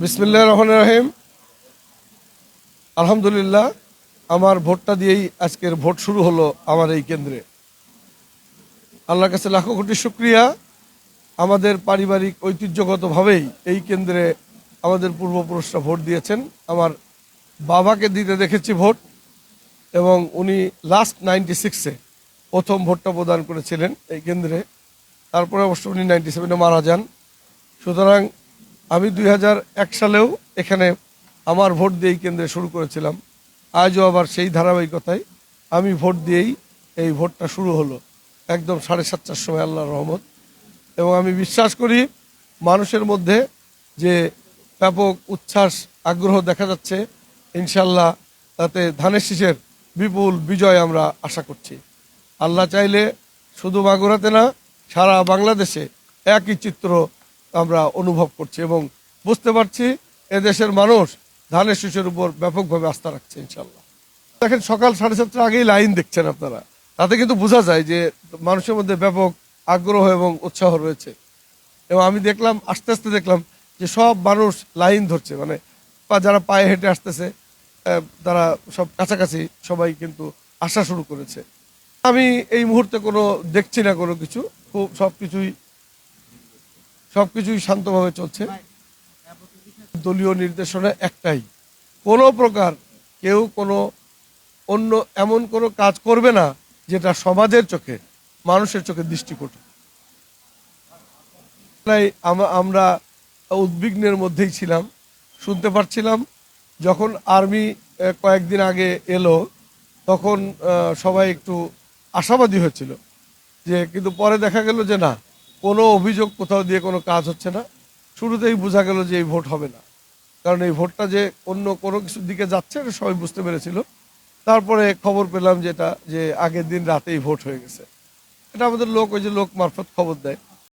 বিসমিল্লাহ রহমান রাহিম। আলহামদুলিল্লাহ, আমার ভোটটা দিয়েই আজকের ভোট শুরু হলো আমার এই কেন্দ্রে। আল্লাহর কাছে লাখো কোটি শুক্রিয়া। আমাদের পারিবারিক ঐতিহ্যগতভাবেই এই কেন্দ্রে আমাদের পূর্বপুরুষরা ভোট দিয়েছেন। আমার বাবাকে দিতে দেখেছি ভোট এবং উনি লাস্ট নাইনটি সিক্সে প্রথম ভোটটা প্রদান করেছিলেন এই কেন্দ্রে। তারপরে অবশ্য উনি নাইনটি সেভেনে মারা যান। সুতরাং আমি দুই সালেও এখানে আমার ভোট দিয়েই কেন্দ্রে শুরু করেছিলাম। আজও আবার সেই ধারাবাহিকতায় আমি ভোট দিয়েই এই ভোটটা শুরু হলো। একদম সাড়ে সাতটার সময় আল্লাহর রহমত। এবং আমি বিশ্বাস করি মানুষের মধ্যে যে ব্যাপক উচ্ছ্বাস, আগ্রহ দেখা যাচ্ছে ইনশাল্লাহ তাতে ধানের শীষের বিপুল বিজয় আমরা আশা করছি। আল্লাহ চাইলে শুধু মাগুরাতে না সারা বাংলাদেশে একই চিত্র আমরা অনুভব করছি এবং বুঝতে পারছি এদেশের মানুষ ধানের শীষের উপর ব্যাপকভাবে আস্থা রাখছে ইনশাল্লাহ দেখেন, সকাল সাড়ে সাতটার আগেই লাইন দেখছেন আপনারা। তাতে কিন্তু বোঝা যায় যে মানুষের মধ্যে ব্যাপক আগ্রহ এবং উৎসাহ রয়েছে। এবং আমি দেখলাম, আস্তে আস্তে দেখলাম যে সব মানুষ লাইন ধরছে। মানে যারা পায়ে হেঁটে আসতেছে তারা সব কাছাকাছি সবাই কিন্তু আসা শুরু করেছে। আমি এই মুহূর্তে কোনো দেখছি না কোনো কিছু। খুব সব কিছুই সব কিছুই শান্তভাবে চলছে। দলীয় নির্দেশনা একটাই। কোনো প্রকার কেউ কোনো অন্য এমন কোনো কাজ করবে না যেটা সমাজের চোখে মানুষের চোখে দৃষ্টিকটু তাই আম- আমরা উদ্বিগ্নের মধ্যেই ছিলাম শুনতে পারছিলাম যখন আর্মি কয়েকদিন আগে এলো তখন সবাই একটু আশাবাদী হয়েছিল। যে, কিন্তু পরে দেখা গেল যে না, কোনো অভিযোগ কোথাও দিয়ে কোনো কাজ হচ্ছে না। শুরুতেই বোঝা গেল যে এই ভোট হবে না। কারণ এই ভোটটা যে অন্য কোনো কিছুর দিকে যাচ্ছে এটা সবাই বুঝতে পেরেছিল। তারপরে খবর পেলাম যেটা, যে আগের দিন রাতেই ভোট হয়ে গেছে। এটা আমাদের লোক, ওই যে লোক মারফত খবর দেয়।